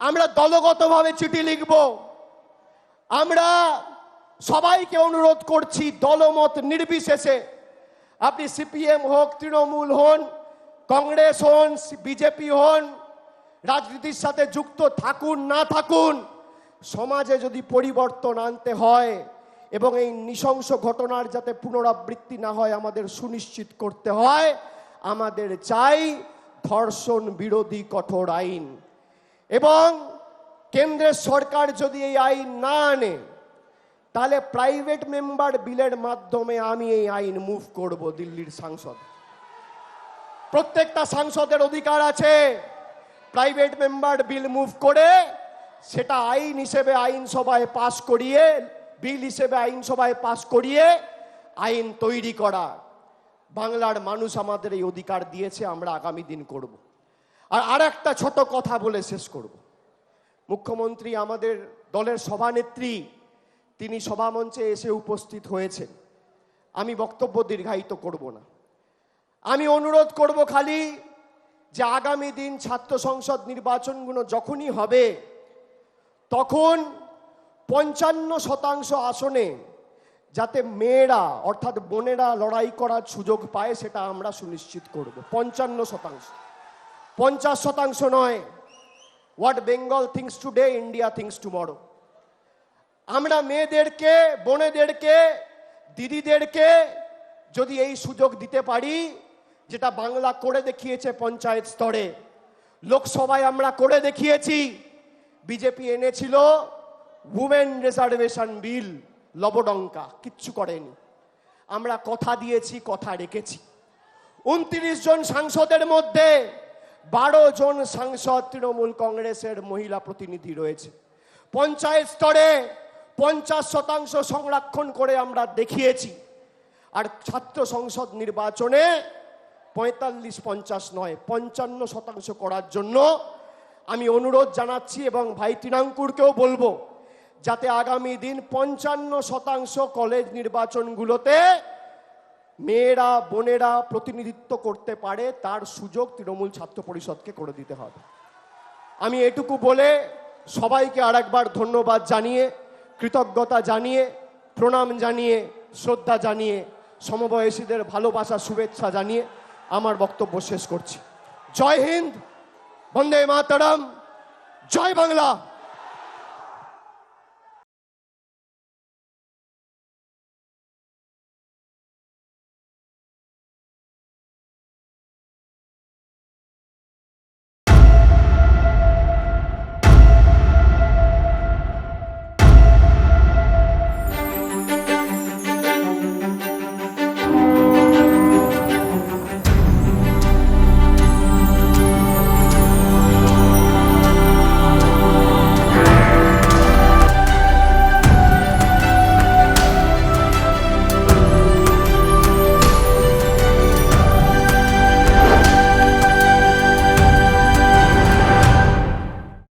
আমরা দলগতভাবে চিঠি লিখব। আমরা সবাইকে অনুরোধ করছি, দলমত নির্বিশেষে। আপনি সিপিএম হোক, তৃণমূল হন, কংগ্রেস হন, বিজেপি হন, রাজনীতির সাথে যুক্ত থাকুন, না থাকুন, সমাজে যদি পরিবর্তন আনতে হয় এবং এই নৃশংস ঘটনার যাতে পুনরাবৃত্তি না হয়, আমাদের সুনিশ্চিত করতে হয়। আমাদের চাই ধর্ষণ বিরোধী কঠোর আইন। এবং কেন্দ্রের সরকার যদি এই আইন না আনে, তাহলে প্রাইভেট মেম্বার বিলের মাধ্যমে আমি এই আইন মুভ করব দিল্লির সাংসদ। প্রত্যেকটা সাংসদের অধিকার আছে। প্রাইভেট মেম্বার বিল মুভ করে সেটা আইন হিসেবে আইনসভায় পাশ করিয়ে বিল হিসেবে আইনসভায় পাশ করিয়ে আইন তৈরি করা। বাংলার মানুষ আমাদের এই অধিকার দিয়েছে, আমরা আগামী দিন করব। আর আর একটা ছোট কথা বলে শেষ করব। মুখ্যমন্ত্রী আমাদের দলের সভানেত্রী, তিনি সভামঞ্চে এসে উপস্থিত হয়েছেন। আমি বক্তব্য দীর্ঘায়িত করব না। আমি অনুরোধ করব খালি যে আগামী দিন ছাত্র সংসদ নির্বাচনগুলো যখনই হবে, তখন পঞ্চান্ন শতাংশ আসনে যাতে মেয়েরা, অর্থাৎ বোনেরা লড়াই করার সুযোগ পায়, সেটা আমরা সুনিশ্চিত করব। পঞ্চান্ন শতাংশ। পঞ্চাশ শতাংশ নয়। What Bengal thinks today India thinks tomorrow আমরা মেয়েদেরকে, বোনেদেরকে, দিদিদেরকে যদি এই সুযোগ দিতে পারি, যেটা বাংলা করে দেখিয়েছে পঞ্চায়েত স্তরে, লোকসভায় আমরা করে দেখিয়েছি বিজেপি এনেছিল উমেন রিজার্ভেশন বিল লবডঙ্কা, কিচ্ছু করেনি। আমরা কথা দিয়েছি, কথা রেখেছি। উনত্রিশ জন সাংসদের মধ্যে বারো জন সাংসদ তৃণমূল কংগ্রেসের মহিলা প্রতিনিধি রয়েছে। পঞ্চায়েত স্তরে পঞ্চাশ শতাংশ সংরক্ষণ করে আমরা দেখিয়েছি। আর ছাত্র সংসদ নির্বাচনে পঁয়তাল্লিশ পঞ্চাশ নয়, পঞ্চান্ন শতাংশ করার জন্য আমি অনুরোধ জানাচ্ছি এবং ভাই তৃণাঙ্কুরকেও বলব, যাতে আগামী দিন পঞ্চান্ন শতাংশ কলেজ নির্বাচনগুলোতে মেয়েরা, বোনেরা প্রতিনিধিত্ব করতে পারে, তার সুযোগ তৃণমূল ছাত্র পরিষদকে করে দিতে হবে। আমি এটুকু বলে সবাইকে আরেকবার ধন্যবাদ জানিয়ে, কৃতজ্ঞতা জানিয়ে, প্রণাম জানিয়ে, শ্রদ্ধা জানিয়ে, সমবয়সীদের ভালোবাসা, শুভেচ্ছা জানিয়ে আমার বক্তব্য শেষ করছি। জয় হিন্দ, বন্দে মাতরম, জয় বাংলা।